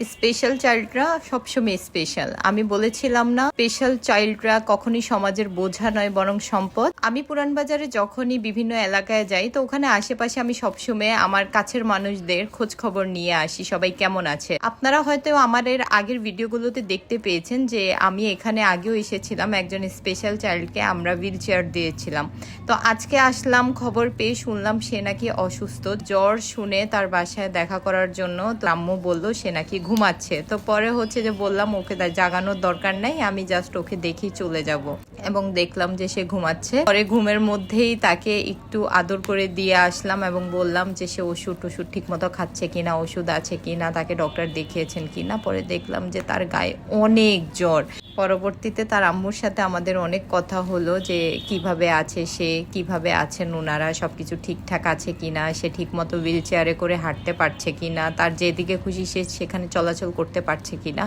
Special চাইল্ডরা সবসময় special আমি বলেছিলাম না স্পেশাল চাইল্ডরা কখনই সমাজের বোঝা নয়, বরং সম্পদ। আমি পুরান বাজারে যখনই বিভিন্ন এলাকায় যাই, তো ওখানে আশেপাশে আমি সবসময় আমার কাছের মানুষদের খোঁজ খবর নিয়ে আসি, সবাই কেমন আছে। আপনারা হয়তো আমার এর আগের ভিডিওগুলোতে দেখতে পেয়েছেন যে, আমি এখানে আগেও এসেছিলাম, একজন স্পেশাল চাইল্ডকে আমরা হুইল চেয়ার দিয়েছিলাম। তো আজকে আসলাম, খবর পেয়ে শুনলাম সে নাকি অসুস্থ। জ্বর শুনে তার বাসায় দেখা করার জন্য আম্মু বলল, সে নাকি ঘুমাচ্ছে। তো পরে হচ্ছে যে বললাম, ওকে জাগানোর দরকার নাই, আমি জাস্ট ওকে দেখি চলে যাব। এবং দেখলাম যে সে ঘুমাচ্ছে। পরে ঘুমের মধ্যেই তাকে একটু আদর করে দিয়ে আসলাম এবং বললাম যে সে ওষুধ টষুধ ঠিক মতো খাচ্ছে কিনা, ওষুধ আছে কিনা, তাকে ডক্টর দেখিয়েছেন কিনা। পরে দেখলাম যে তার গায়ে অনেক জ্বর। পরবর্তীতে তার আম্মুর সাথে আমাদের অনেক কথা হলো যে কীভাবে আছে সে, কীভাবে আছেন ওনারা সবকিছু ঠিকঠাক আছে কি না সে ঠিকমতো হুইল চেয়ারে করে হাঁটতে পারছে কি না তার যেদিকে খুশি সে সেখানে চলাচল করতে পারছে কি না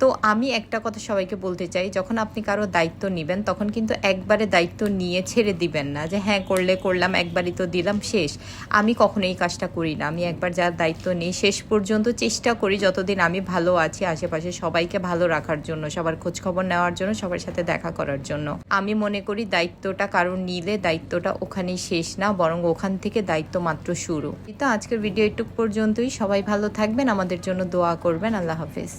তো আমি একটা কথা সবাইকে বলতে চাই, যখন আপনি কারও দায়িত্ব নেবেন, তখন কিন্তু একবারে দায়িত্ব নিয়ে ছেড়ে দিবেন না যে হ্যাঁ করলে করলাম, একবারই তো দিলাম, শেষ। আমি কখনো এই কাজটা করি না। আমি একবার যার দায়িত্ব নিই, শেষ পর্যন্ত চেষ্টা করি যতদিন আমি ভালো আছি, আশেপাশে সবাইকে ভালো রাখার জন্য, সবার খোঁজ খবর নেওয়ার জন্য, সবার সাথে দেখা করার জন্য। আমি মনে করি দায়িত্বটা কারণ নিলে দায়িত্বটা ওখানেই শেষ না, বরং ওখান থেকে দায়িত্ব মাত্র শুরু। তো আজকের ভিডিও এটুক পর্যন্তই। সবাই ভালো থাকবেন, আমাদের জন্য দোয়া করবেন। আল্লাহ হাফিজ।